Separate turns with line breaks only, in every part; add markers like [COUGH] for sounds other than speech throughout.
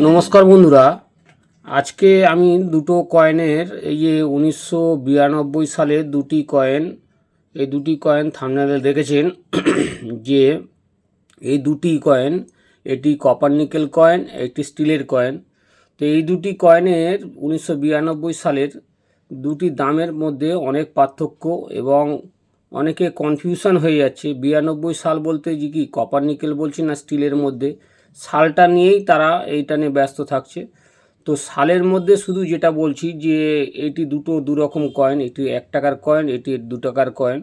নমস্কার বন্ধুরা। আজকে আমি দুটো কয়েনের, এই যে উনিশশো বিরানব্বই সালের দুটি কয়েন, এই দুটি কয়েন থামনেলে দেখেছেন [CLEARS THROAT] যে এই দুটি কয়েন, এটি কপার নিকেল কয়েন, একটি স্টিলের কয়েন। তো এই দুটি কয়েনের উনিশশো বিরানব্বই সালের দুটি দামের মধ্যে অনেক পার্থক্য এবং অনেকে কনফিউশন হয়ে যাচ্ছে। বিরানব্বই সাল বলতে যে কি কপার নিকেল বলছি না, স্টিলের মধ্যে? সালটা নিয়েই তারা এইটা নিয়ে ব্যস্ত থাকছে। তো সালের মধ্যে শুধু যেটা বলছি যে, এটি দুটো দু রকম কয়েন এটি এক টাকার কয়েন এটি দু টাকার কয়েন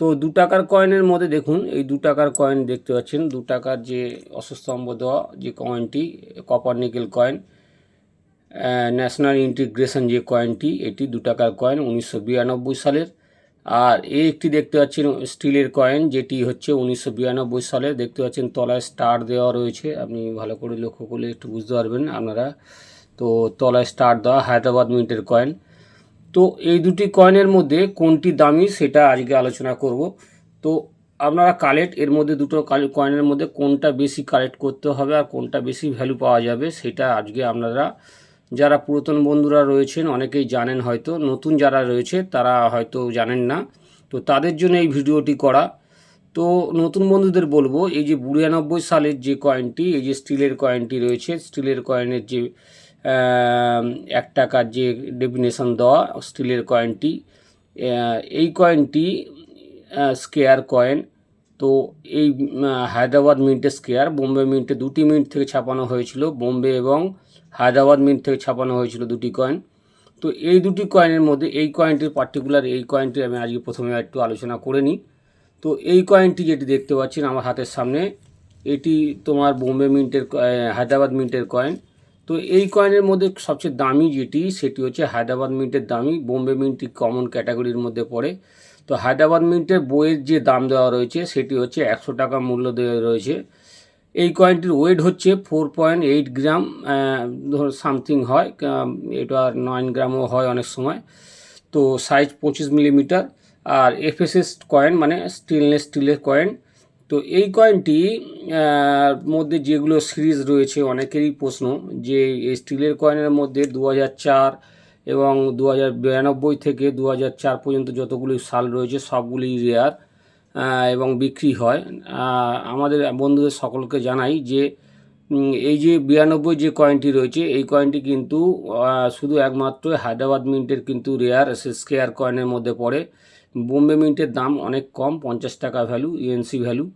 তো দু টাকার কয়েনের মধ্যে দেখুন, এই দু টাকার কয়েন দেখতে পাচ্ছেন। দু টাকার যে অসস্তম্ভ দেওয়া যে কয়েনটি copper nickel coin national integration যে কয়েনটি এটি দু টাকার কয়েন উনিশশো বিরানব্বই সালের। আর এই একটি দেখতে পাচ্ছেন স্টিলের কয়েন, যেটি হচ্ছে উনিশশো বিরানব্বই সালে। দেখতে পাচ্ছেন তলায় স্টার দেওয়া রয়েছে। আপনি ভালো করে লক্ষ্য করলে একটু বুঝতে পারবেন আপনারা। তো তলায় স্টার দেওয়া হায়দ্রাবাদ মিন্টের কয়েন। তো এই দুটি কয়েনের মধ্যে কোনটি দামি সেটা আজকে আলোচনা করব। তো আপনারা কালেক্ট, এর মধ্যে দুটো কয়েনের মধ্যে কোনটা বেশি কালেক্ট করতে হবে আর কোনটা বেশি ভ্যালু পাওয়া যাবে সেটা আজকে আপনারা যারা পুরাতন বন্ধুরা রয়েছেন, অনেকেই জানেন হয়তো, নতুন যারা রয়েছে তারা হয়তো জানেন না। তো তাদের জন্য এই ভিডিওটি করা। তো নতুন বন্ধুদের বলব, এই যে বিরানব্বই সালের যে কয়েনটি, এই যে স্টিলের কয়েনটি রয়েছে, স্টিলের কয়েনের যে এক টাকার যে ডেফিনেশন দেওয়া স্টিলের কয়েনটি এই কয়েনটি স্কেয়ার কয়েন। তো এই হায়দ্রাবাদ মিন্টের স্কেয়ার, বোম্বে মিন্টে দুটি মিন্ট থেকে ছাপানো হয়েছিল। বোম্বে এবং হায়দ্রাবাদ মিন্ট থেকে ছাপানো হয়েছিল দুটি কয়েন তো এই দুটি কয়েনের মধ্যে এই কয়েনটির পার্টিকুলার এই কয়েনটি আমি আজকে প্রথমে একটু আলোচনা করে নিই। তো এই কয়েনটি যেটি দেখতে পাচ্ছেন আমার হাতের সামনে, এটি তোমার বোম্বে মিন্টের হায়দ্রাবাদ মিন্টের কয়েন তো এই কয়েনের মধ্যে সবচেয়ে দামি যেটি, সেটি হচ্ছে হায়দ্রাবাদ মিন্টের দামি, বোম্বে মিন্টটি কমন ক্যাটাগরির মধ্যে পড়ে। তো হায়দ্রাবাদ মিন্টের বইয়ের যে দাম দেওয়া রয়েছে, সেটি হচ্ছে একশো টাকা মূল্য দেওয়া রয়েছে। এই কয়েনটির ওয়েট হচ্ছে ফোর পয়েন্ট এইট গ্রাম ধর সামথিং হয় এটা নয় গ্রামও হয় অনেক সময়। তো সাইজ পঁচিশ মিলিমিটার আর এফএসএস কয়েন মানে স্টেনলেস স্টিলের কয়েন তো এই কয়েনটি মধ্যে যেগুলো সিরিজ রয়েছে, অনেকেরই প্রশ্ন যে এই স্টিলের কয়েনের মধ্যে দু চার এবং দু হাজার বিরানব্বই থেকে দু চার পর্যন্ত যতগুলি সাল রয়েছে সবগুলি রেয়ার এবং বিক্রি হয়। আমাদের বন্ধুদের সকলকে জানাই যে এই যে বিরানব্বই যে কয়েনটি রয়েছে, এই কয়েনটি কিন্তু শুধু একমাত্র হায়দ্রাবাদ মিন্টের কিন্তু রেয়ার স্কেয়ার কয়েনের মধ্যে পড়ে। বোম্বে মিন্টের দাম অনেক কম, পঞ্চাশ টাকা ভ্যালু ইউএনসি ভ্যালু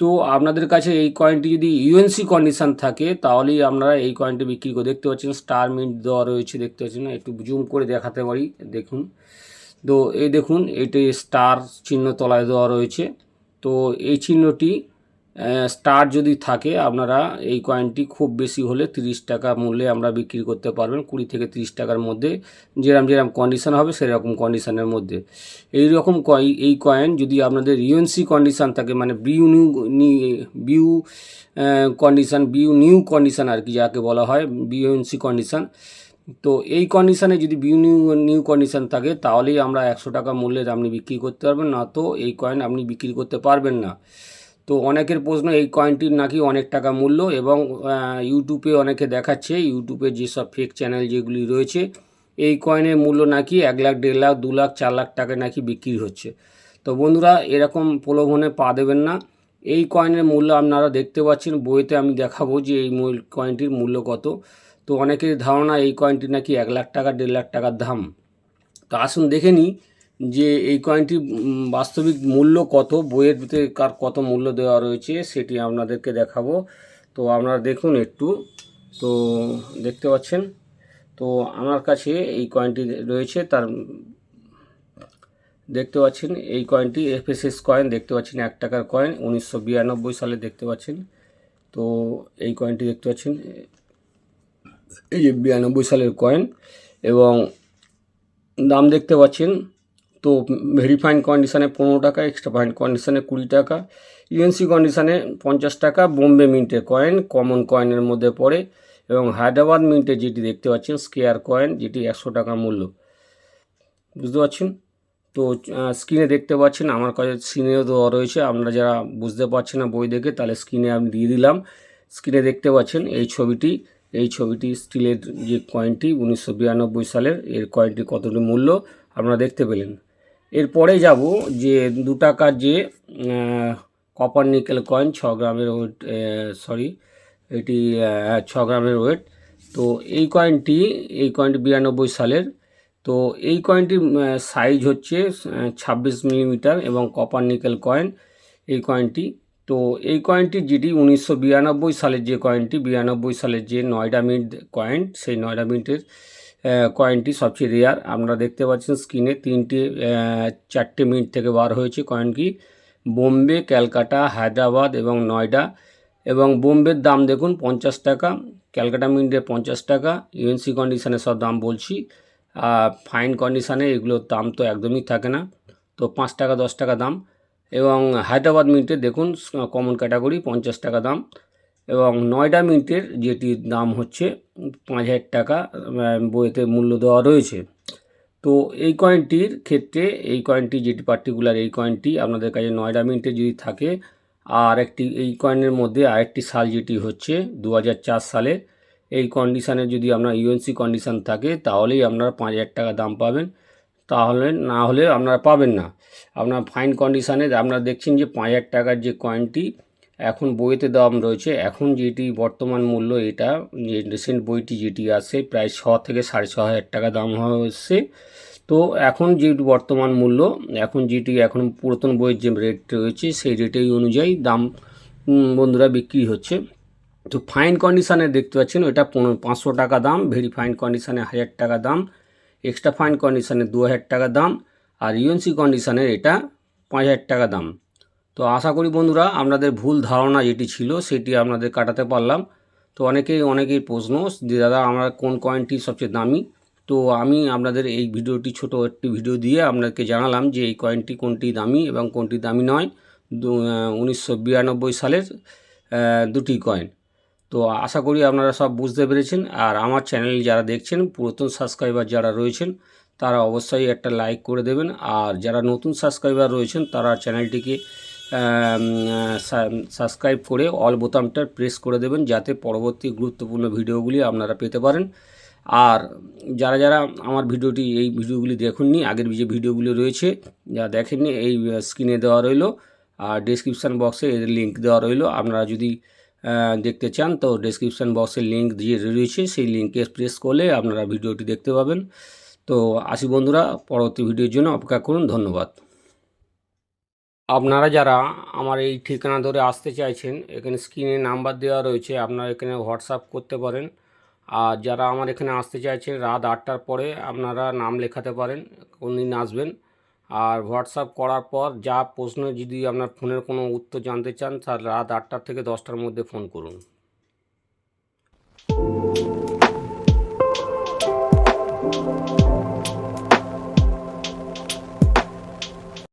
তো আপনাদের কাছে এই কয়েনটি যদি ইউএনসি কন্ডিশন থাকে, তাহলেই আপনারা এই কয়েনটি বিক্রি করে দেখতে পাচ্ছেন। স্টার মিন্ট দেওয়া রয়েছে, দেখতে পাচ্ছেন একটু জুম করে দেখাতে পারি, দেখুন। তো এই দেখুন, এটি স্টার চিহ্ন তলায় দেওয়া রয়েছে। তো এই চিহ্নটি স্টার যদি থাকে, আপনারা এই কয়েনটি খুব বেশি হলে তিরিশ টাকা মূল্যে আমরা বিক্রি করতে পারবেন। কুড়ি থেকে তিরিশ টাকার মধ্যে যেরকম যেরকম কন্ডিশন হবে, সেরকম কন্ডিশনের মধ্যে। এই রকম কয় এই কয়েন যদি আপনাদের ইউএনসি কন্ডিশন থাকে মানে বিউ নিউ বিউ কন্ডিশন বিউ নিউ কন্ডিশন আর কি যাকে বলা হয় বিউএনসি কন্ডিশন তো এই কন্ডিশানে যদি বিউ নিউ নিউ কন্ডিশন থাকে, তাহলেই আমরা একশো টাকা মূল্যের আপনি বিক্রি করতে পারবেন, না তো এই কয়েন আপনি বিক্রি করতে পারবেন না। তো অনেকের প্রশ্ন, এই কয়েনটির নাকি অনেক টাকা মূল্য? এবং ইউটিউবে অনেকে দেখাচ্ছে ইউটিউবে যেসব ফেক চ্যানেল যেগুলি রয়েছে, এই কয়েনের মূল্য নাকি এক লাখ, দেড় লাখ, দু লাখ, চার লাখ টাকা নাকি বিক্রি হচ্ছে। তো বন্ধুরা, এরকম প্রলোভনে পা দেবেন না। এই কয়েনের মূল্য আপনারা দেখতে পাচ্ছেন, বইতে আমি দেখাবো যে এই কয়েনটির মূল্য কত। তো অনেকের ধারণা এই কয়েনটি নাকি এক লাখ টাকা, দেড় লাখ টাকার দাম। তো আসুন দেখে নিই যে এই কয়েনটি বাস্তবিক মূল্য কত, বইয়ের ভিতরে কার কত মূল্য দেওয়া রয়েছে সেটি আপনাদেরকে দেখাবো। তো আপনারা দেখুন একটু, তো দেখতে পাচ্ছেন, তো আমার কাছে এই কয়েনটি রয়েছে, তার, দেখতে পাচ্ছেন, এই কয়েনটি এফএসএস কয়েন দেখতে পাচ্ছেন এক টাকার কয়েন উনিশশো বিরানব্বই সালে দেখতে পাচ্ছেন। তো এই কয়েনটি দেখতে পাচ্ছেন এই যে বিরানব্বই সালের কয়েন এবং দাম দেখতে পাচ্ছেন, তো ভেরিফাইন কন্ডিশানে পনেরো টাকা এক্সট্রা ফাইন কন্ডিশানে কুড়ি টাকা ইউএনসি কন্ডিশানে পঞ্চাশ টাকা, বোম্বে মিন্টের কয়েন কমন কয়েনের মধ্যে পড়ে এবং হায়দ্রাবাদ মিন্টে যেটি দেখতে পাচ্ছেন স্কেয়ার কয়েন যেটি একশো টাকা মূল্য। বুঝতে পারছেন? তো স্ক্রিনে দেখতে পাচ্ছেন, আমার কাছে স্ক্রিনেও দেওয়া রয়েছে, আপনারা যারা বুঝতে পারছেন না বই দেখে, তাহলে স্ক্রিনে আমি দিয়ে দিলাম। স্ক্রিনে দেখতে পাচ্ছেন এই ছবিটি এই ছবিটি স্টিলের যে কয়েনটি উনিশশো বিরানব্বই সালের, এর কয়েনটি কতটি মূল্য আপনারা দেখতে পেলেন। এরপরে যাব যে দু টাকার যে কপার নিকেল কয়েন ছ গ্রামের ওয়েট সরি এটি ছ গ্রামের ওয়েট তো এই কয়েনটি এই কয়েনটি বিরানব্বই সালের। তো এই কয়েনটির সাইজ হচ্ছে ছাব্বিশ মিলিমিটার এবং কপার নিকেল কয়েন এই কয়েনটি তো এই কয়েনটি যেটি উনিশশো বিরানব্বই সালের যে কয়েনটি বিরানব্বই সালের যে নয়ডা মিন্ট কয়েন সেই নয়ডা মিন্টের কয়েনটি সবচেয়ে রেয়ার আপনারা দেখতে পাচ্ছেন স্ক্রিনে তিনটে চারটে মিনিট থেকে বার হয়েছে কয়েনটি বোম্বে, ক্যালকাটা, হায়দ্রাবাদ এবং নয়ডা। এবং বোম্বের দাম দেখুন পঞ্চাশ টাকা, ক্যালকাটা মিন্টে পঞ্চাশ টাকা ইউএনসি কন্ডিশনে সব দাম বলছি। ফাইন কন্ডিশানে এগুলোর দাম তো একদমই থাকে না। তো পাঁচ টাকা, দশ টাকা দাম। এবং হায়দ্রাবাদ মিন্টের দেখুন কমন ক্যাটাগরি পঞ্চাশ টাকা দাম এবং নয়ডা মিন্টের যেটির দাম হচ্ছে পাঁচ হাজার টাকা বইতে মূল্য দেওয়া রয়েছে। তো এই কয়েনটির ক্ষেত্রে, এই কয়েনটি যেটি পার্টিকুলার এই কয়েনটি আপনাদের কাছে নয়ডা মিন্টে যদি থাকে, আর একটি, এই কয়েনের মধ্যে আরেকটি সাল যেটি হচ্ছে দু হাজার চার সালে, এই কন্ডিশানে যদি আপনার ইউএনসি কন্ডিশান থাকে, তাহলেই আপনারা পাঁচ হাজার টাকা দাম পাবেন। তাহলে না হলে আপনারা পাবেন না। আপনার ফাইন কন্ডিশানে আপনারা দেখছেন যে পাঁচ হাজার টাকার যে কয়েনটি এখন বইতে দাম রয়েছে। এখন যেটি বর্তমান মূল্য, এটা রিসেন্ট বইটি যেটি আছে, প্রায় ছ থেকে সাড়ে ছ হাজার টাকা দাম হচ্ছে তো এখন যে বর্তমান মূল্য, এখন যেটি এখন পুরাতন বইয়ের যে রেট রয়েছে, সেই রেটেই অনুযায়ী দাম বন্ধুরা বিক্রি হচ্ছে। তো ফাইন কন্ডিশানে দেখতে পাচ্ছেন, ওটা পনেরো, পাঁচশো টাকা দাম। ভেরি ফাইন কন্ডিশানে হাজার টাকা দাম। এক্সট্রা ফাইন কন্ডিশানে দু হাজার টাকা দাম আর ইউএনসি কন্ডিশানের এটা পাঁচ হাজার টাকা দাম। তো আশা করি বন্ধুরা, আপনাদের ভুল ধারণা যেটি ছিল সেটি আপনাদের কাটাতে পারলাম। তো অনেকেই অনেকেই প্রশ্ন, যে দাদা, আমার কোন কয়েনটি সবচেয়ে দামি? তো আমি আপনাদের এই ভিডিওটি ছোট একটি ভিডিও দিয়ে আপনাদেরকে জানালাম যে এই কয়েনটি কোনটি দামি এবং কোনটি দামি নয়। উনিশশো সালের দুটি কয়েন তো আশা করি আপনারা সব বুঝতে পেরেছেন। আর আমার চ্যানেল যারা দেখছেন, পুরাতন সাবস্ক্রাইবার যারা রয়েছেন, তারা অবশ্যই একটা লাইক করে দেবেন। আর যারা নতুন সাবস্ক্রাইবার রয়েছেন, তারা চ্যানেলটিকে সাবস্ক্রাইব করে অল বোতামটা প্রেস করে দেবেন, যাতে পরবর্তী গুরুত্বপূর্ণ ভিডিওগুলি আপনারা পেতে পারেন। আর যারা যারা আমার ভিডিওটি, এই ভিডিওগুলি দেখুননি, আগের যে ভিডিওগুলি রয়েছে, যা দেখেননি, এই স্ক্রিনে দেওয়া রইল। আর ডেসক্রিপশান বক্সে এর লিঙ্ক দেওয়া রইল। আপনারা যদি দেখতে চান, তো ডেসক্রিপশান বক্সের লিঙ্ক দিয়ে রয়েছে, সেই লিঙ্কে প্রেস করলে আপনারা ভিডিওটি দেখতে পাবেন। তো আসি বন্ধুরা, পরবর্তী ভিডিওর জন্য অপেক্ষা করুন, ধন্যবাদ। আপনারা যারা আমার এই ঠিকানা ধরে আসতে চাইছেন, এখানে স্ক্রিনে নাম্বার দেওয়া রয়েছে, আপনারা এখানে হোয়াটসঅ্যাপ করতে পারেন। আর যারা আমার এখানে আসতে চাইছেন, রাত আটটার পরে আপনারা নাম লেখাতে পারেন কোন দিন আসবেন। আর হোয়াটসঅ্যাপ করার পর যা প্রশ্ন, যদি আপনার ফোনের কোনো উত্তর জানতে চান, তাহলে রাত আটটার থেকে দশটার মধ্যে ফোন করুন।